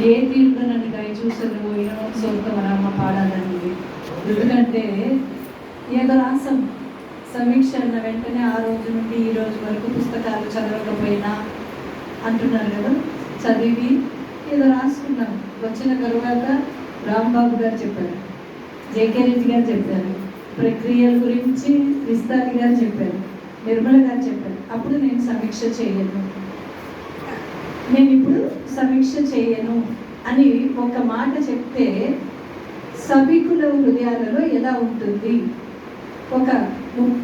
ఏ తీరుగా నన్ను దయ చూసరు ఏమో సొంతమరమ్మ పాడాలన్నది ఎందుకంటే ఏదో రాసం. సమీక్ష అన్న వెంటనే ఆ రోజు నుండి ఈ రోజు వరకు పుస్తకాలు చదవకపోయినా అంటున్నారు కదా? చదివి ఏదో రాసుకున్నాం. వచ్చిన తరువాత రాంబాబు గారు చెప్పారు. జేకే రెడ్డి గారు చెప్పారు. ప్రక్రియల గురించి విస్తారి గారు చెప్పారు. నిర్మల గారు చెప్పారు. అప్పుడు నేను సమీక్ష చేయను. నేను ఇప్పుడు సమీక్ష చేయను అని ఒక మాట చెప్తే సభికుల హృదయాలలో ఎలా ఉంటుంది? ఒక ము-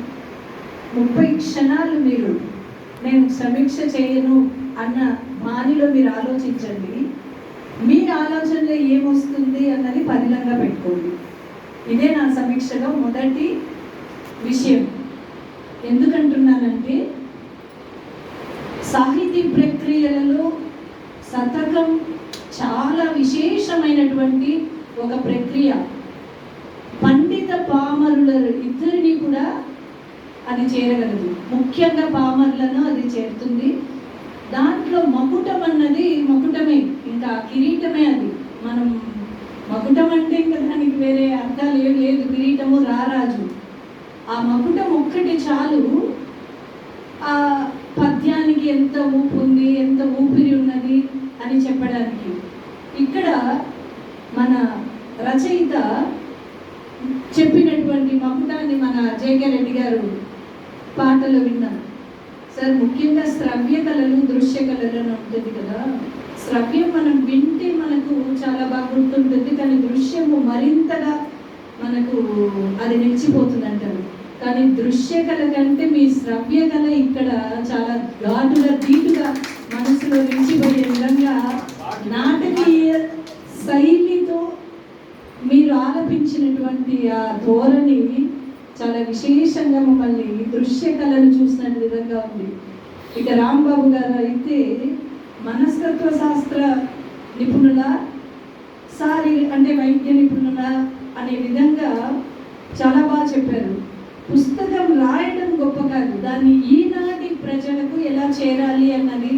ముప్పై క్షణాలు మీరు నేను సమీక్ష చేయను అన్న మానిలో మీరు ఆలోచించండి. మీ ఆలోచనలో ఏమొస్తుంది అన్నది పదిలంగా పెట్టుకోండి. ఇదే నా సమీక్షలో మొదటి విషయం. ఎందుకంటున్నానంటే శతకం చాలా విశేషమైనటువంటి ఒక ప్రక్రియ. పండిత పామరుల ఇద్దరిని కూడా అది చేరగలదు. ముఖ్యంగా పామరులను అది చేరుతుంది. దాంట్లో మకుటం అన్నది మకుటమే ఇంకా కిరీటమే అది. మనం మకుటం అంటే ఇంకా దానికి వేరే అర్థాలు ఏం లేదు. కిరీటము రారాజు. ఆ మకుటం ఒక్కటి చాలు. ఆ పద్యానికి ఎంత ఊపు ఉంది ఎంత ఊపిరి ఉన్నది అని చెప్పడానికి. ఇక్కడ మన రచయిత చెప్పినటువంటి మకుటాన్ని మన జేకే రెడ్డి గారు పాటలో విన్నాం సార్ ముఖ్యంగా శ్రవ్య కళలు దృశ్య కళలను ఉంటుంది కదా. శ్రవ్యం మనం వింటే మనకు చాలా బాగా గుర్తుంటుంది కానీ దృశ్యము మరింతగా మనకు అది నిలిచిపోతుంది అంటారు కానీ దృశ్య కళ కంటే మీ శ్రవ్య కళ ఇక్కడ చాలా ఘాటుగా దీటుగా మనసులో నిలిచిపోయే విధంగా నాటకీయ శైలితో మీరు ఆలపించినటువంటి ఆ ధోరణి చాలా విధంగా మమ్మల్ని దృశ్య కళను చూసిన విధంగా ఉంది. ఇక రాంబాబు గారు అయితే మనస్తత్వ శాస్త్ర నిపుణుల సారి అంటే వైద్య నిపుణుల అనే విధంగా చాలా బాగా చెప్పారు. పుస్తకం రాయడం గొప్ప కాదు దాన్ని ఈనాటి ప్రజలకు ఎలా చేరాలి అన్నది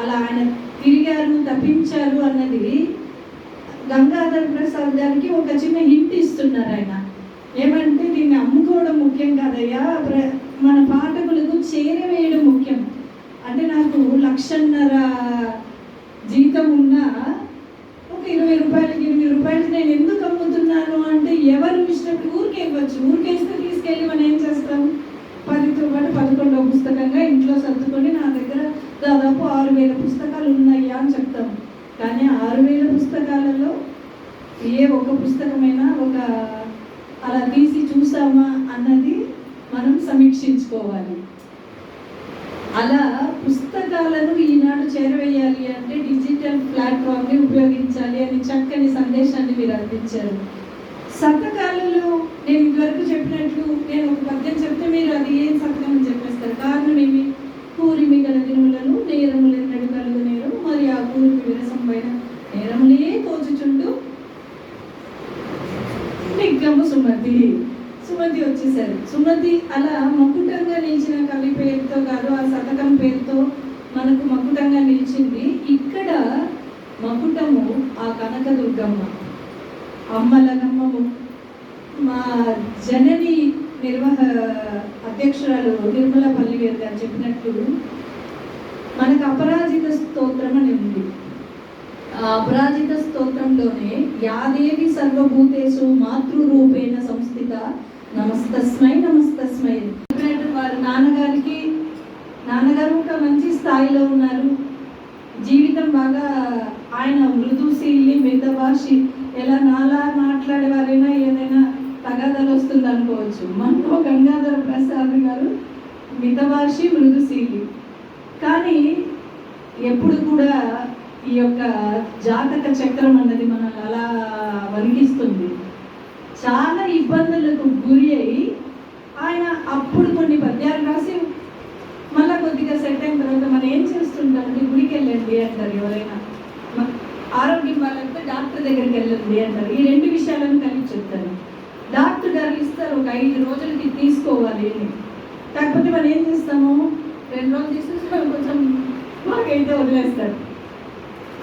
అలా ఆయన తిరిగారు తప్పించారు అన్నది గంగాధర్ ప్రసాద్ గారికి ఒక చిన్న హింట్ ఇస్తున్నారు ఆయన. ఏమంటే దీన్ని అమ్ముకోవడం ముఖ్యం కాదయ్యా మన పాఠకులకు చేరవేయడం ముఖ్యం. అంటే నాకు లక్షన్నర జీతం ఉన్న ఒక ఇరవై రూపాయలకి ఎనిమిది రూపాయలకి నేను ఎందుకు అమ్ముతున్నాను అంటే ఎవరు ఇష్టపడి ఊరికే ఇవ్వచ్చు ఊరికేస్తే తీసుకెళ్ళి మనం ఏం చేస్తాం పదితో పాటు పదకొండవ పుస్తకంగా ఇంట్లో సర్దుకొని నా దగ్గర దాదాపు ఆరు వేల పుస్తకాలు ఉన్నాయా అని చెప్తాం కానీ ఆరు వేల పుస్తకాలలో ఏ ఒక్క పుస్తకమైనా ఒక అలా తీసి చూసామా అన్నది మనం సమీక్షించుకోవాలి అలా పుస్తకాలను ఈనాడు చేరవేయాలి అంటే డిజిటల్ ప్లాట్ఫామ్ని ఉపయోగించాలి అని చక్కని సందేశాన్ని మీరు అందించారు. శతకాలలో నేను ఇదివరకు చెప్పినట్లు నేను ఒక పద్యం చెప్తే మీరు అది ఏం శతకం అని చెప్పేస్తారు. కారణం ఏమి? పూరి మిగల దినములను నేరములు ఎన్నడు కలుగు నేరం మరి ఆ కూరిమి విరసంపైన నేరములే తోచుచుండు నిగ్గము సుమతి సుమతి వచ్చేసారు సుమతి అలా మకుటంగా నిలిచిన కవి పేరుతో కాదు ఆ శతకం పేరుతో మనకు మకుటంగా నిలిచింది. ఇక్కడ మకుటము ఆ కనకదుర్గమ్మ. అమ్మలగమ్మము మా జనని నిర్వహ అధ్యక్షురాలు నిర్మల గారు గారు చెప్పినట్లు మనకు అపరాజిత స్తోత్రం అని ఉంది. ఆ అపరాజిత స్తోత్రంలోనే యాదేవి సర్వభూతేషు మాతృరూపేణ సంస్థిత నమస్తస్మై నమస్తస్మై. చెప్పినట్టు వారి నాన్నగారికి నాన్నగారు ఒక మంచి స్థాయిలో ఉన్నారు. జీవితం బాగా ఆయన మృదుశీలి మితభాషి ఎలా నాలా మాట్లాడేవారైనా ఏదైనా తగాదాలు వస్తుంది అనుకోవచ్చు. మనలో గంగాధర ప్రసాద్ గారు మితభాషి మృదుశీలి కానీ ఎప్పుడు కూడా ఈ యొక్క జాతక చక్రం అన్నది మనల్ని అలా వణికిస్తుంది. చాలా ఇబ్బందులకు గురి అయి ఆయన అప్పుడు కొన్ని పద్యాలు రాసి మళ్ళా కొద్దిగా సెట్ అయిన తర్వాత మనం ఏం చేస్తుంటామంటే గుడికి వెళ్ళండి అంటారు ఎవరైనా. ఆరోగ్యం వాళ్ళంటే డాక్టర్ దగ్గరికి వెళ్ళండి అంటారు. ఈ రెండు విషయాలను కలిపి చెప్తారు డాక్టర్ గారు ఇస్తారు ఒక ఐదు రోజులకి తీసుకోవాలి అని. కాకపోతే మనం ఏం చేస్తాము? రెండు రోజులు తీసుకుంటే కొంచెం మాకైతే వదిలేస్తారు.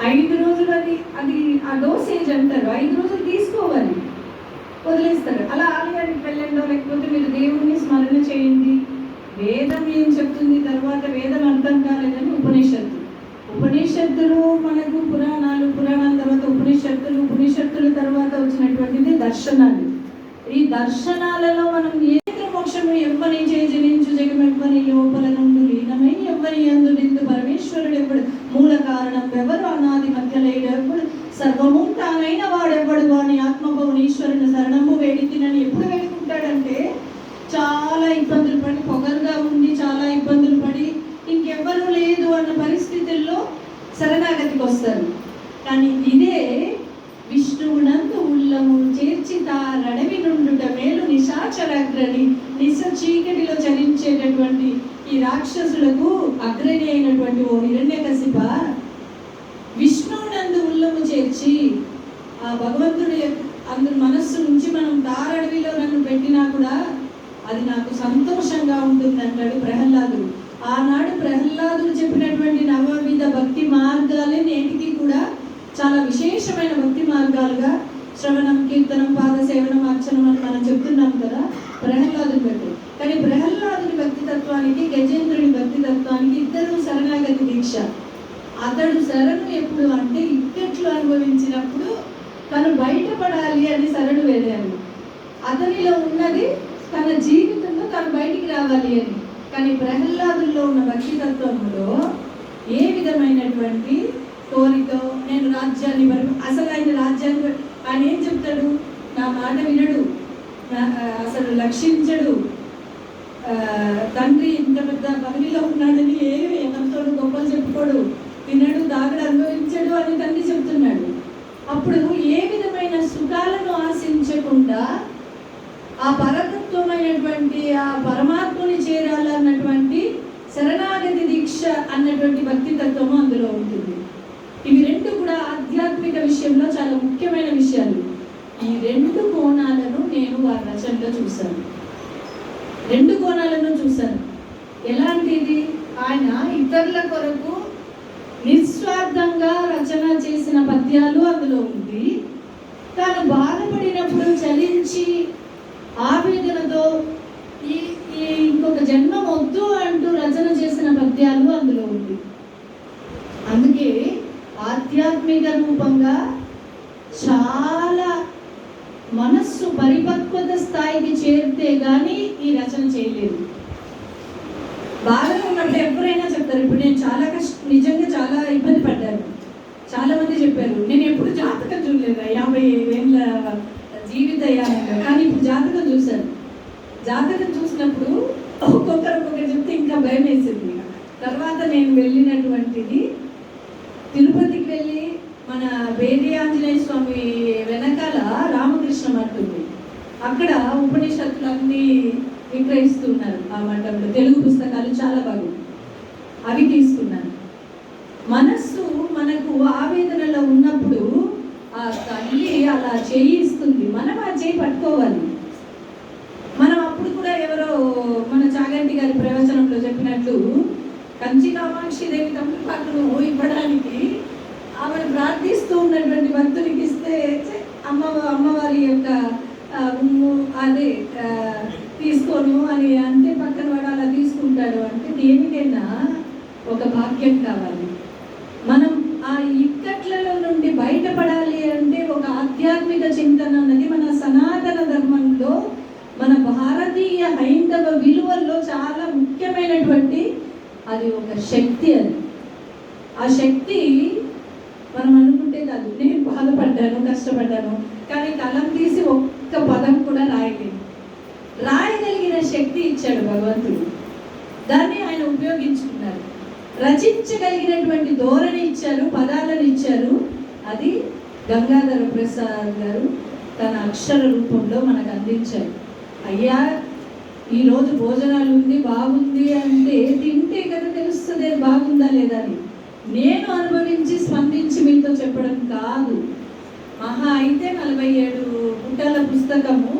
ఐదు రోజులు అది అది ఆ డోసేజ్ అంటారు. ఐదు రోజులు తీసుకోవాలి. వదిలేస్తారు అలా ఆలయానికి వెళ్ళండో లేకపోతే మీరు దేవుణ్ణి స్మరణ చేయండి. వేదం ఏం చెప్తుంది? తర్వాత వేదం అర్థం కాలేదని ఉపనిషత్తు. ఉపనిషత్తులు మనకు పురాణాలు పురాణాల తర్వాత ఉపనిషత్తులు ఉపనిషత్తుల తర్వాత వచ్చినటువంటిది దర్శనాలు. ఈ దర్శనాలలో మనం ఏ మోక్షము ఎవ్వని చేజనించు జగమెవ్వని లోపల నుండి లీనమై ఎవ్వని ఎందు నిందు పరమేశ్వరుడు ఎవడు మూల కారణం ఎవరు? అనాది మధ్య లేడు ఎప్పుడు సర్వము తానైన వాడెవ్వడు. వాని ఆత్మభవనీశ్వరుని వేడి తినని ఎప్పుడు వేడుకుంటాడంటే చాలా ఇబ్బందులు పడి పొగరుగా ఉండి చాలా ఇబ్బందులు పడి ఇంకెవ్వరూ లేదు అన్న పరిస్థితుల్లో శరణాగతికి వస్తారు కానీ ఇదే విష్ణువునందు ఉల్లము చేర్చి తారడవి నుండుట మేలు నిశాచరాగ్రని నిశ చీకటిలో చరించేటటువంటి ఈ రాక్షసులకు అగ్రణి అయినటువంటి ఓ హిరణ్యకశిప విష్ణువునందు ఉల్లము చేర్చి ఆ భగవంతుడి అందరి మనస్సు నుంచి మనం తారడవిలో నన్ను పెట్టినా కూడా అది నాకు సంతోషంగా ఉంటుంది అంటాడు ప్రహ్లాదుడు. ఆనాడు ప్రహ్లాదుడు చెప్పినటువంటి నవవిధ భక్తి మార్గాలే నేటికి కూడా చాలా విశేషమైన భక్తి మార్గాలుగా శ్రవణం కీర్తనం పాద సేవనం అర్చనం అని మనం చెప్తున్నాం కదా ప్రహ్లాదుని భక్తి. కానీ ప్రహ్లాదుని భక్తి తత్వానికి గజేంద్రుని భక్తి తత్వానికి ఇద్దరు శరణాగతి దీక్ష. అతడు శరణు ఎప్పుడు అంటే ఇక్కట్లు అనుభవించినప్పుడు తను బయటపడాలి అని శరణు వెళ్ళాడు అతనిలో ఉన్నది తన జీవితంలో తను బయటికి రావాలి అని. కానీ ప్రహ్లాదుల్లో ఉన్న భక్తితత్వంలో ఏ విధమైనటువంటి కోరిక నేను రాజ్యాన్ని వరకు అసలు ఆయన రాజ్యాన్ని ఆయన ఏం చెప్తాడు? నా మాట వినడు. నా- అసలు లక్షించడు తండ్రి ఇంత పెద్ద పదవిలో ఉన్నాడని ఏ ఎవరితో గొప్పలు చెప్పుకోడు. తినడు దాగడు అనుభవించడు అని తండ్రి చెప్తున్నాడు అప్పుడు ఏ విధమైన సుఖాలను ఆశించకుండా ఆ పరతత్వమైనటువంటి ఆ పరమాత్ముని చేరాలన్నటువంటి శరణాగతి దీక్ష అన్నటువంటి భక్తి తత్వము అందులో ఉంటుంది ఇవి రెండు కూడా ఆధ్యాత్మిక విషయంలో చాలా ముఖ్యమైన విషయాలు ఈ రెండు కోణాలను నేను వారి రచనలో చూశాను రెండు కోణాలను చూశాను ఎలాంటిది ఆయన ఇతరుల కొరకు నిస్వార్థంగా రచన చేసిన పద్యాలు అందులో ఉంది తాను బాధపడినప్పుడు చలించి ఆవేదనతో ఈ ఈ ఇంకొక జన్మ వద్దు అంటూ రచన చేసిన పద్యాలు అందులో ఉంది అందుకే ఆధ్యాత్మిక రూపంగా చాలా మనస్సు పరిపక్వత స్థాయికి చేరితే గానీ ఈ రచన చేయలేదు బాధగా ఉన్నప్పుడు ఎవరైనా చెప్తారు ఇప్పుడు నేను చాలా కష్ట నిజంగా చాలా ఇబ్బంది పడ్డాను చాలా మంది చెప్పారు నేను ఎప్పుడు జాతకం చూడలేదు యాభై ఏళ్ళ జీవిత యానంలో కానీ ఇప్పుడు జాతకం చూశాను జాతకం చూసినప్పుడు ఒక్కొక్కరు ఒక్కొక్కరు చెప్తే ఇంకా భయం వేసింది తర్వాత నేను వెళ్ళినటువంటిది తిరుపతికి వెళ్ళి వేది ఆంజనేయ స్వామి వెనకాల రామకృష్ణ మఠం ఉంది. అక్కడ ఉపనిషత్తులన్నీ విక్రయిస్తున్నారు ఆ మఠంలో. తెలుగు పుస్తకాలు చాలా బాగుంది అవి తీసుకున్నాను. మనస్సు మనకు ఆవేదనలో ఉన్నప్పుడు ఆ తల్లి అలా చేయి ఇస్తుంది మనం ఆ చేయి పట్టుకోవాలి మనం అప్పుడు కూడా ఎవరో మన చాగంటి గారి ప్రవచనంలో చెప్పినట్లు కంచి కామాక్షి దేవి తమిళపాటను ఇవ్వడానికి ఆమెను ప్రార్థిస్తూ ఉన్నటువంటి భక్తునికి ఇస్తే ఛే, అమ్మ అమ్మవారి యొక్క ఆ, ఉమ్ము, అదే ఆ, తీసుకోను అని అంటే పక్కన వాడు అలా తీసుకుంటాడు అంటే దేనికైనా ఒక భాగ్యం కావాలి. మనం ఆ ఇక్కట్లలో నుండి బయటపడాలి అంటే ఒక ఆధ్యాత్మిక చింతన అన్నది మన సనాతన ధర్మంలో మన భారతీయ హైందవ విలువల్లో చాలా ముఖ్యమైనటువంటి అది ఒక శక్తి అది. ఆ శక్తి మనం అనుకుంటే కాదు నేను బాధపడ్డాను కష్టపడ్డాను కానీ కలం తీసి ఒక్క పదం కూడా రాయలేదు. రాయగలిగిన శక్తి ఇచ్చాడు భగవంతుడు. రచించగలిగినటువంటి ధోరణి ఇచ్చారు పదాలను ఇచ్చారు అది గంగాధర ప్రసాద్ గారు తన అక్షర రూపంలో మనకు అందించారు. అయ్యా ఈరోజు భోజనాలు ఉంది బాగుంది అంటే తింటే కదా తెలుస్తుంది బాగుందా లేదా అని. నేను అనుభవించి స్పందించి మీతో చెప్పడం కాదు. మహా అయితే నలభై ఏడు పుటల పుస్తకము.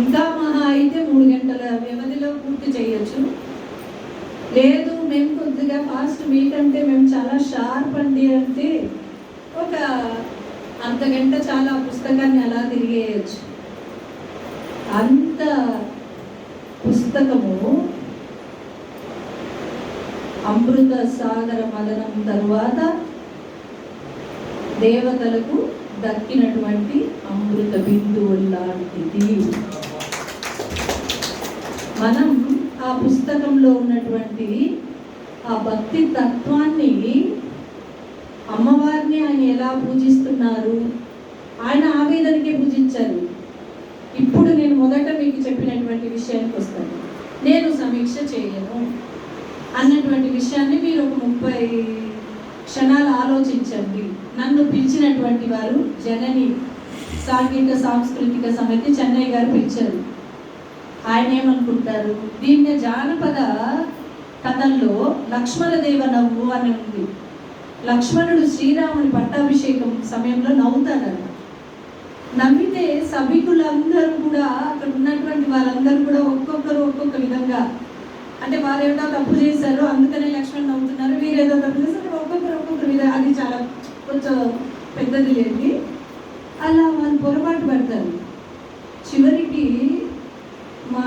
ఇంకా మహా అయితే మూడు గంటల వ్యవధిలో పూర్తి చేయొచ్చు. లేదు మేము కొద్దిగా ఫాస్ట్ మీకంటే మేము చాలా షార్ప్ అండి అంటే అర్ధ గంట చాలా ఆ పుస్తకాన్ని అలా తిరిగేయచ్చు. అంత పుస్తకము అమృత సాగర మదనం తరువాత దేవతలకు దక్కినటువంటి అమృత బిందువు లాంటిది మనం ఆ పుస్తకంలో ఉన్నటువంటి ఆ భక్తి తత్వాన్ని అమ్మవారిని ఆయన ఎలా పూజిస్తున్నారు? ఆయన ఆవేదనకే పూజించారు. ఇప్పుడు నేను మొదట మీకు చెప్పినటువంటి విషయానికి వస్తాను. నేను సమీక్ష చేయను అన్నటువంటి విషయాన్ని మీరు ఒక ముప్పై క్షణాలు ఆలోచించండి. నన్ను పిలిచినటువంటి వారు జనని సాంఘిక సాంస్కృతిక సమితి చెన్నై గారు పిలిచారు. ఆయన ఏమనుకుంటారు? దీన్ని జానపద కథల్లో లక్ష్మణదేవ నవ్వు అని ఉంది. లక్ష్మణుడు శ్రీరాముని పట్టాభిషేకం సమయంలో నవ్వుతాడట నవ్వితే సభికులందరూ కూడా అక్కడ ఉన్నటువంటి వాళ్ళందరూ కూడా ఒక్కొక్కరు ఒక్కొక్క విధంగా. అంటే వారు ఏదో తప్పు చేశారు అందుకనే లక్ష్మణ్ నవ్వుతున్నారు. వీరేదో తప్పు చేశారు ఒక్కొక్కరు ఒక్కొక్కరు విధంగా అది చాలా కొంచెం పెద్దది లేని. అలా వాళ్ళు పొరపాటు పడతారు. చివరికి మా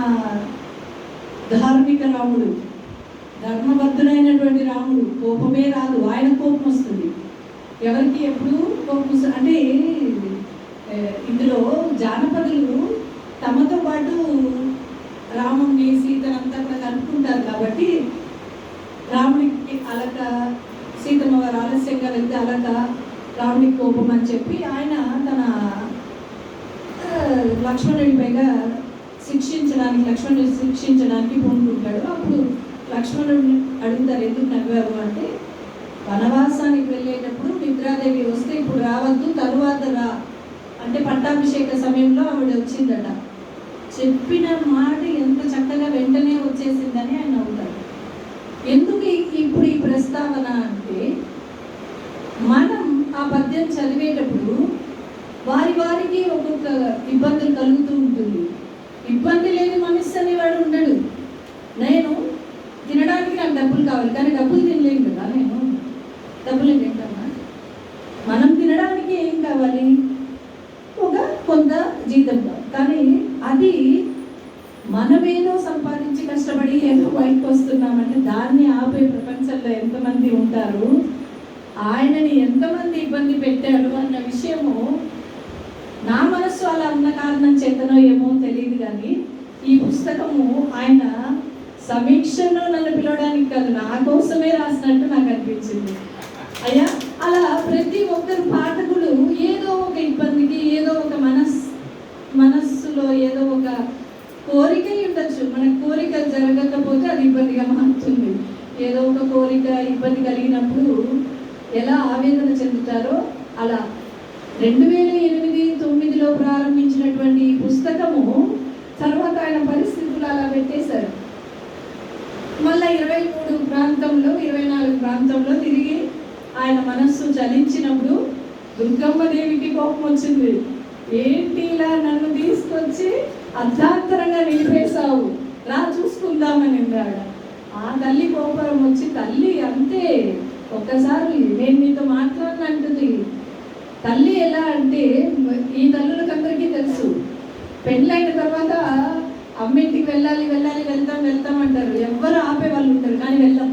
ధార్మిక రాముడు ధర్మబద్ధుడైనటువంటి రాముడు కోపమే రాదు ఆయన కోపం వస్తుంది. ఎవరికి ఎప్పుడు కోపం వస్తుంది. అంటే ఇందులో జానపదులు తమతో పాటు రాముణ్ణి సీతనంతా కూడా కలుపుకుంటారు కాబట్టి రాముడికి అలక సీతమ్మ వారు ఆలస్యంగా వెళ్తే అలక రాముడికి కోపం అని చెప్పి ఆయన తన లక్ష్మణుడి పైగా శిక్షించడానికి లక్ష్మణుని శిక్షించడానికి పూనుకుంటాడు అప్పుడు లక్ష్మణుడిని అడుగుతారు ఎందుకు నవ్వారు అంటే వనవాసానికి వెళ్ళేటప్పుడు నిద్రాదేవి వస్తే ఇప్పుడు రావద్దు తరువాత రా. అంటే పట్టాభిషేక సమయంలో ఆవిడ వచ్చిందట. చెప్పిన మాట ఎంత చక్కగా వెంటనే వచ్చేసిందని ఆయన అవుతారు ఎందుకు ఇప్పుడు ఈ ప్రస్తావన అంటే మనం ఆ పద్యం చదివేటప్పుడు వారి వారికి ఒక్కొక్క ఇబ్బందులు కలుగుతూ ఇబ్బంది లేని మనిషి అనేవాడు ఉండడు. నేను తినడానికి నాకు డబ్బులు కావాలి కానీ డబ్బులు తినలేను కదా నేను. డబ్బులు తింటానా మనం తినడానికి ఏం కావాలి? ఒక కొంత జీతం కావాలి. కానీ అది మనమేదో సంపాదించి కష్టపడి ఏదో బయటకు వస్తున్నామంటే దాన్ని ఆపే ప్రపంచంలో ఎంతమంది ఉంటారు? ఆయనని ఎంతమంది ఇబ్బంది పెట్టాడు అన్న విషయము నా మనస్సు అలా ఉన్న కారణం చేతనో ఏమో తెలియదు కానీ ఈ పుస్తకము ఆయన సమీక్షలో నన్ను పిలవడానికి కాదు నా కోసమే రాసినట్టు నాకు అనిపించింది. అయ్యా అలా ప్రతి ఒక్కరు పాఠకులు ఏదో ఒక ఇబ్బందికి ఏదో ఒక మనస్ మనస్సులో ఏదో ఒక కోరిక ఉండొచ్చు. మన కోరిక జరగకపోతే అది ఇబ్బందిగా మారుతుంది. ఏదో ఒక కోరిక ఇబ్బంది కలిగినప్పుడు ఎలా ఆవేదన చెందుతారో అలా రెండు వేల ఎనిమిది ప్రారంభించినటువంటి ఈ పుస్తకము తర్వాత ఆయన పరిస్థితులు అలా పెట్టేశారు. మళ్ళీ ఇరవై మూడు ప్రాంతంలో ఇరవై నాలుగు ప్రాంతంలో తిరిగి ఆయన మనస్సు చలించినప్పుడు దుర్గమ్మ దేవికి కోపం వచ్చింది. ఏంటి ఇలా నన్ను తీసుకొచ్చి అర్ధాంతరంగా నిలిపేశావు? రా చూసుకుందామని ఆడ ఆ తల్లి కోపరం వచ్చి తల్లి అంతే. ఒక్కసారి నేను నీతో మాట్లాడినంటుంది తల్లి ఎలా అంటే ఈ తల్లులకు అందరికీ తెలుసు. పెళ్ళైన తర్వాత అమ్మింటికి వెళ్ళాలి వెళ్ళాలి వెళ్తాం వెళ్తాం అంటారు. ఎవ్వరు ఆపే వాళ్ళు ఉంటారు కానీ వెళ్ళాం.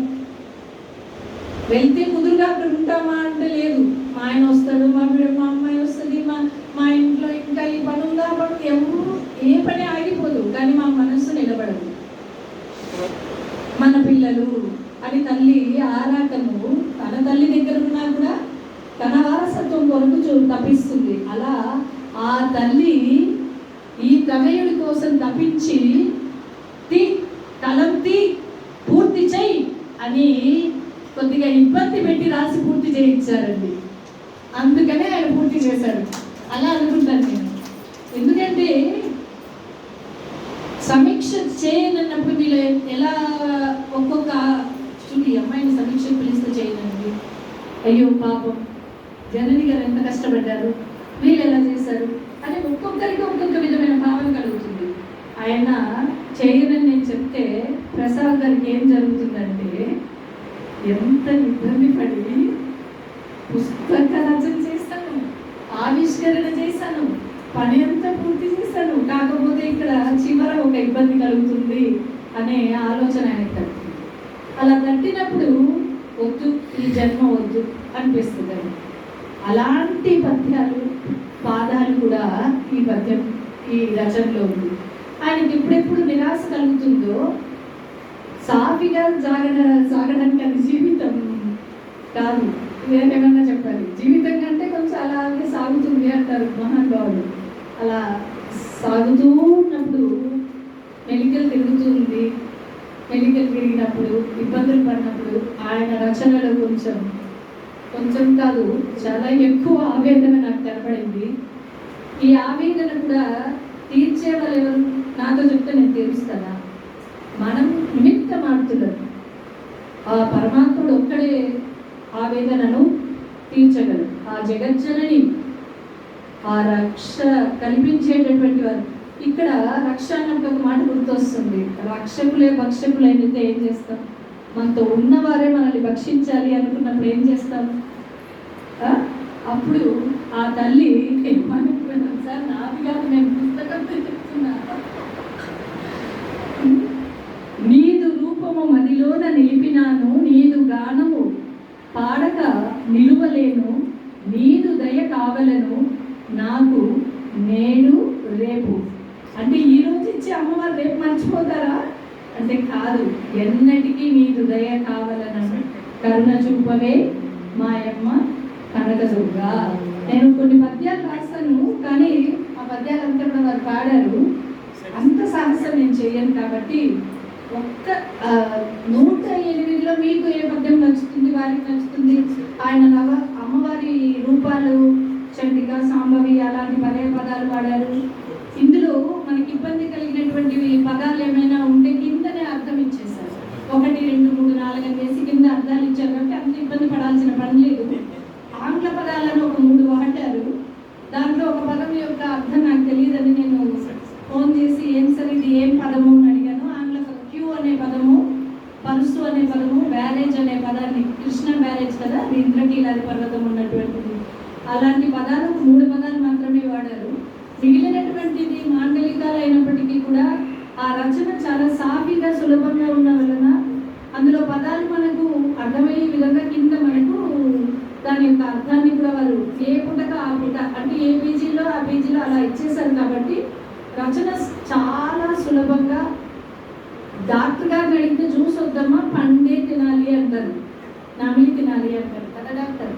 వెళ్తే ముందు అక్కడ ఉంటామా అంటే లేదు మా ఆయన వస్తాడు మా బిడ్డ మా అమ్మాయి వస్తుంది మా మా ఇంట్లో ఇంకా ఈ పని ఉందా ఆ పని ఎవరు ఏ పని ఆగిపోదు కానీ మా మనస్సు నిలబడదు మన పిల్లలు అని తల్లి ఆరాటము తన తల్లి దగ్గర ఉన్నా కూడా తన వారసత్వం కొరకు చూ తప్పిస్తుంది అలా ఆ తల్లి ఈ తనయుడి కోసం తప్పించి తీ కలం తీ పూర్తి చెయ్యి అని కొద్దిగా ఇబ్బంది పెట్టి రాసి పూర్తి చేయించారండి అందుకనే ఆయన పూర్తి చేశారు అలా అనుకుంటాను నేను ఎందుకంటే సమీక్ష చేయనన్నప్పుడు మీరు ఎలా ఒక్కొక్క చూడండి అమ్మాయిని సమీక్ష పిలిస్తే చేయనండి. అయ్యో పాపం. జనని గారు ఎంత కష్టపడ్డారు. వీళ్ళు ఎలా చేశారు? అని ఒక్కొక్కరికి ఒక్కొక్క విధమైన భావన కలుగుతుంది. ఆయన చేయనని నేను చెప్తే ప్రసాద్ గారికి ఏం జరుగుతుందంటే ఎంత ఇబ్బంది పడి పుస్తక రచన చేస్తాను ఆవిష్కరణ చేస్తాను చేశాను పని కాకపోతే ఇక్కడ చివర ఒక ఇబ్బంది కలుగుతుంది అనే ఆలోచన ఆయనకు అలా తట్టినప్పుడు వద్దు ఈ జన్మ వద్దు అనిపిస్తుంది అలాంటి పద్యాలు పాదాలు కూడా ఈ పద్యం ఈ రచనలో ఉంది. ఆయనకి ఎప్పుడెప్పుడు నిరాశ కలుగుతుందో సాఫీగా సాగడ సాగడానికి అది జీవితం కాదు. వేరేమన్నా చెప్పాలి? జీవితం కంటే కొంచెం అలాగే సాగుతుంది అంటారు మహానుభావులు. అలా సాగుతూ ఉన్నప్పుడు మెలికలు తిరుగుతుంది. మెలికలు తిరిగినప్పుడు ఇబ్బందులు పడినప్పుడు ఆయన రచనలో కొంచెం కొంచెం కాదు చాలా ఎక్కువ ఆవేదన నాకు కనపడింది. ఈ ఆవేదన కూడా తీర్చే వాళ్ళు ఎవరు? నాతో చెప్తే నేను తీరుస్తానా? మనం నిమిత్త మాడుతున్నారు ఆ పరమాత్ముడు ఒక్కడే ఆవేదనను తీర్చగలడు. ఆ జగజ్జనని ఆ రక్ష కల్పించేటటువంటి వారు. ఇక్కడ రక్ష అన్నప్పుడు ఒక మాట గుర్తొస్తుంది. రక్షకులే భక్షకులైతే ఏం చేస్తాం మనతో ఉన్నవారే మనల్ని భక్షించాలి అనుకున్నప్పుడు ఏం చేస్తాం అప్పుడు ఆ తల్లి ఏమనుకున్నాం సార్? నాది కాదు నేను పుస్తకం చెప్తున్నా నీదు రూపము మదిలోన నిలిపినాను నీదు గానము పాడక నిలువలేను నీదు దయ కావలను నాకు నేను రేపు. అంటే ఈ రోజు ఇచ్చే అమ్మవారు రేపు మర్చిపోతారా? అంటే కాదు ఎన్నటికీ నీదు దయ కావాలన్న కరుణ చూపవే మాయమ్మ కనకదుర్గా. నేను కొన్ని పద్యాలు రాస్తాను కానీ ఆ పద్యాలంతా కూడా వారు పాడారు. అంత సాహసం నేను చేయను కాబట్టి ఒక్క నూట ఎనిమిదిలో మీకు ఏ పద్యం నచ్చుతుంది వారికి నచ్చుతుంది? ఆయన అమ్మవారి రూపాలు చండిక సాంబవి అలాంటి పర్యాయ పదాలు వాడారు ఇందులో మనకి ఇబ్బంది కలిగినటువంటి పదాలు ఏమైనా ఉంటే కిందనే అర్థం ఇచ్చేసారు ఒకటి రెండు మూడు నాలుగు అనేసి కింద అర్థాలు ఇచ్చారు కాబట్టి అంత ఇబ్బంది పడాల్సిన పని లేదు. ఆంగ్ల పదాలను ఒక మూడు వాడారు. దాంట్లో ఒక పదం యొక్క అర్థం నాకు తెలియదని నేను ఫోన్ చేసి ఏం సార్ ఇది ఏం పదము అని అడిగాను. ఆంగ్ల క్యూ అనే పదము పరుసు అనే పదము బ్యారేజ్ అనే పదాన్ని కృష్ణ బ్యారేజ్ కదా ఇంద్రకీలాది పర్వతం ఉన్నటువంటిది. అలాంటి పదాలు మూడు పదాలు మాత్రమే వాడారు. మిగిలినటువంటిది మాండలికాలు అయినప్పటికీ కూడా ఆ రచన చాలా సాఫీగా సులభంగా ఉన్న వలన అందులో పదాలు మనకు అర్థమయ్యే విధంగా కింద మనకు దాని యొక్క అర్థాన్ని కూడా వారు ఏ పుటక ఆ పుట అంటే ఏ పేజీలో ఆ పేజీలో అలా ఇచ్చేసారు కాబట్టి రచన చాలా సులభంగా డాక్టర్ గడిగితే అడిగితే జ్యూస్ వద్దమ్మా పండే తినాలి అంటారు. నమిలి తినాలి అంటారు కదా డాక్టర్?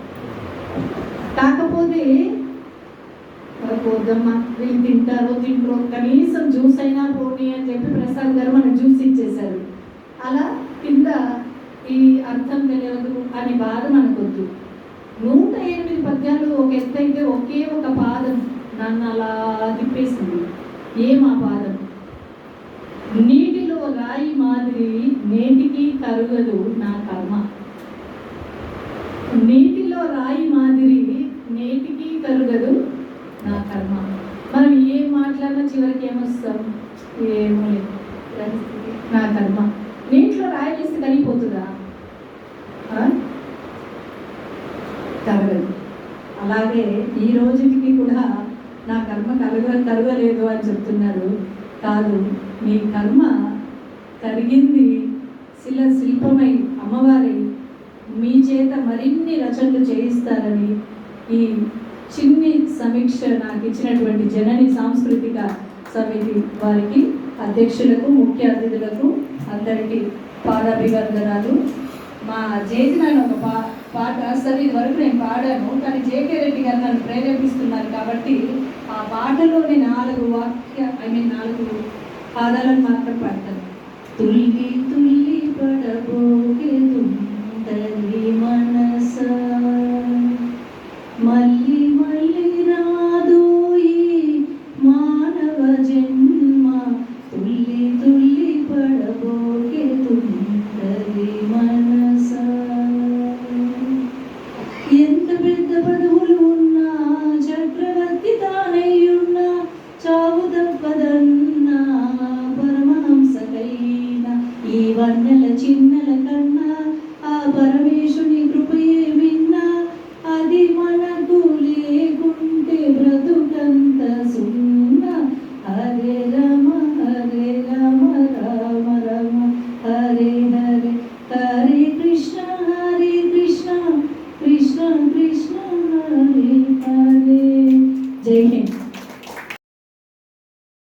కాకపోతే మనకు వద్దమ్మా వీళ్ళు తింటారో తింటారో కనీసం జ్యూస్ అయినా పోనీ అని చెప్పి ప్రసాద్ గారు మనకు జ్యూస్ ఇచ్చేశారు. అలా కింద ఈ అర్థం తెలియదు అని బాధ మనకొద్దు. నూట ఎనిమిది పద్యాలు ఒక ఎత్తైతే ఒకే ఒక పాదం నన్ను అలా తిప్పేసింది. ఏం ఆ పాదం? నీటిలో రాయి మాదిరి నేటికి కరుగదు నా కాదు నీటిలో రాయి మాదిరి కరుగదు నా కర్మ. మనం ఏం మాట్లాడినా చివరికి ఏమొస్తాం? ఏమో లేదు. నా కర్మ. నీటిలో రాయి వేస్తే కరిగిపోతుందా ఆ? కరగదు అలాగే ఈ రోజుకి కూడా నా కర్మ కలగ కరగలేదు అని చెప్తున్నారు కాదు మీ కర్మ కరిగింది శిల శిల్పమై అమ్మవారి. మీ చేత మరిన్ని రచనలు చేయిస్తారని ఈ చిన్ని నాకు ఇచ్చినటువంటి జనని సాంస్కృతిక సమితి వారికి అధ్యక్షులకు ముఖ్య అతిథులకు అందరికీ పాదాభివందనాలు. మా జేజి ఒక పా పాట అసలు ఇది వరకు నేను పాడాను కానీ జేకే రెడ్డి గారు నన్ను ప్రేరేపిస్తున్నారు కాబట్టి ఆ పాటలోని నాలుగు వాక్య ఐ మీన్ నాలుగు పాదాలను మాత్రం పాడతాను. తుల్లి తుల్లి పడబోగే